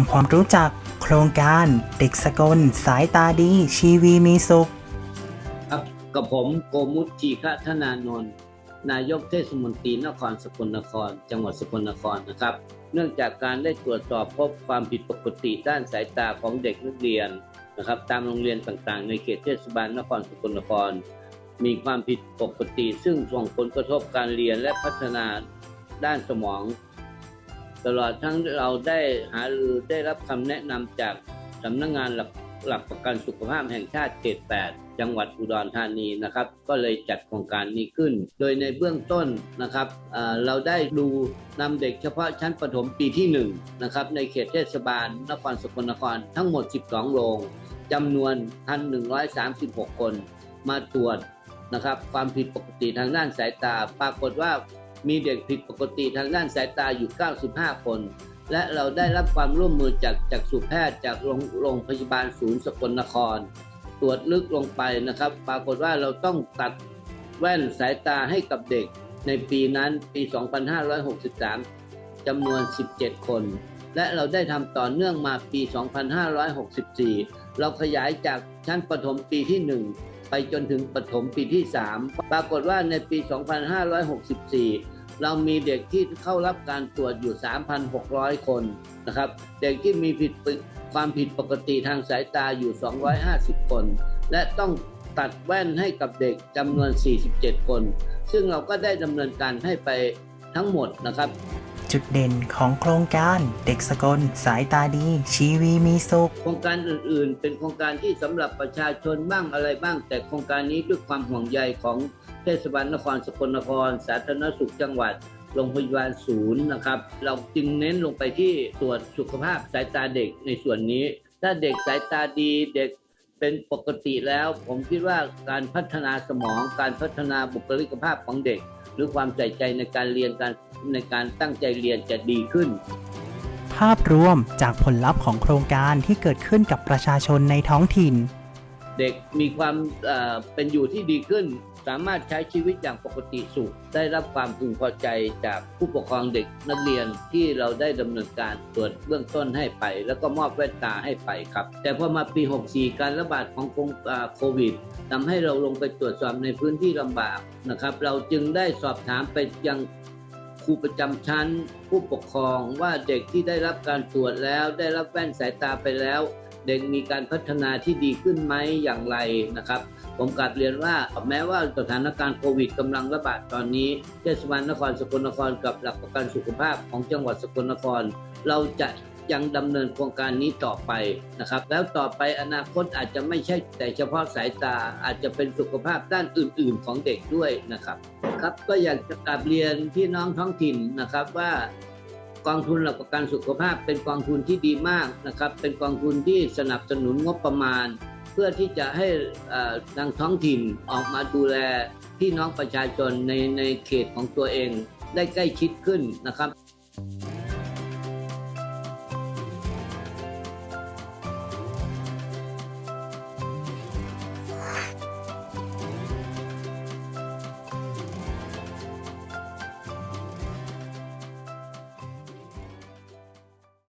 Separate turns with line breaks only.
ำความรู้จักโครงการเด็กสกล สายตาดีชีวีมีสุข
ครับกับผมโกมุตทีฆธนานนท์นายกเทศมนตรีนครสกลนคร จังหวัดสกลนครนะครับ เนื่องจากการได้ตรวจสอบพบความผิดปกติด้านสายตาของเด็กนักเรียนนะครับ ตามโรงเรียนต่างๆ ในเขตเทศบาลนครสกลนคร มีความผิดปกติ ซึ่งส่งผลกระทบการเรียนและพัฒนาด้านสมอง ตลอดทั้งเราได้หารือได้รับคำแนะนำจากสำนักงานหลักหลักประกันสุขภาพแห่งชาติเขต 8 จังหวัดอุดรธานีนะครับ ก็เลยจัดโครงการนี้ขึ้น โดยในเบื้องต้นนะครับเอ่อเราได้ดูนำเด็กเฉพาะชั้นประถมปีที่1นะครับในเขตเทศบาลนครสกลนครทั้งหมด 12 โรงจำนวน 1,136 คนมาตรวจนะครับความผิดปกติทางด้านสายตา ปรากฏว่า มีเด็กผิดปกติทางด้านสายตาอยู่ 95 คน และเราได้รับความร่วมมือจากจากสุแพทย์จากโรงโรงพยาบาลศูนย์สกลนคร ตรวจลึกลงไปนะครับ ปรากฏว่าเราต้องตัดแว่นสายตาให้กับเด็กในปีนั้นปี 2563 จำนวน 17 คน และเราได้ทำต่อเนื่องมาปี 2564 เราขยายจากชั้นประถมปีที่ 1 ไปจนถึงประถมปีที่ 3 ปรากฏว่าในปี 2564 เรามีเด็กที่เข้ารับการตรวจอยู่ 3,600 คนนะครับ เด็กที่มีผิดความผิดปกติทางสายตาอยู่ 250 คน และต้องตัดแว่นให้กับเด็กจำนวน 47 คน ซึ่งเราก็ได้ดำเนินการให้ไปทั้งหมดนะครับ
จุดเด่นของโครงการเด็กสกล สายตาดี ชีวีมีสุข
โครงการอื่นๆ เป็นโครงการที่สำหรับประชาชนบ้างอะไรบ้าง แต่โครงการนี้ด้วยความห่วงใยของเทศบาลนครสกลนคร สาธารณสุขจังหวัดโรงพยาบาลศูนย์นะครับ เราจึงเน้นลงไปที่ตรวจสุขภาพสายตาเด็กในส่วนนี้ ถ้าเด็กสายตาดีเด็กเป็นปกติแล้ว ผมคิดว่าการพัฒนาสมอง การพัฒนาบุคลิกภาพของเด็ก หรือความใส่ใจในการเรียนการ ในการตั้งใจเรียนจะดีขึ้น
ภาพรวมจากผลลัพธ์ของโครงการที่เกิดขึ้นกับประชาชนในท้องถิ่น
เด็กมีความเอ่อเป็นอยู่ที่ดีขึ้น สามารถใช้ชีวิตอย่างปกติสุข ได้รับความพึงพอใจจากผู้ปกครองเด็กนักเรียนที่เราได้ดำเนินการตรวจเบื้องต้นให้ไป แล้วก็มอบแว่นตาให้ไปครับ แต่พอมาปี 64 การระบาดของโควิดอ่าโควิดทำให้เราลงไปตรวจสอบในพื้นที่ลำบากนะครับ เราจึงได้สอบถามไปยังค รูประจำชั้น ผู้ปกครองว่าเด็กที่ได้รับการตรวจแล้ว ได้รับแว่นสายตาไปแล้ว เด็กมีการพัฒนาที่ดีขึ้นไหมอย่างไรนะครับ ผมกลับเรียนว่าแม้ว่าสถานการณ์โควิดกำลังระบาดตอนนี้เทศบาลนครสกลนครกับหลักประกันสุขภาพของจังหวัดสกลนคร เราจะ ยังดำเนินโครงการนี้ต่อไปนะครับ แล้วต่อไปอนาคตอาจจะไม่ใช่แต่เฉพาะสายตาอาจจะเป็นสุขภาพด้านอื่น ๆ ของเด็กด้วยนะครับครับก็อยากจะกลับเรียนพี่น้องท้องถิ่นนะครับว่ากองทุนหลักประกันสุขภาพเป็นกองทุนที่ดีมากนะครับ เป็นกองทุนที่สนับสนุนงบประมาณ เพื่อที่จะให้เอ่อทางท้องถิ่นออกมาดูแลพี่น้องประชาชนในในเขตของตัวเองได้ใกล้ชิดขึ้นนะครับ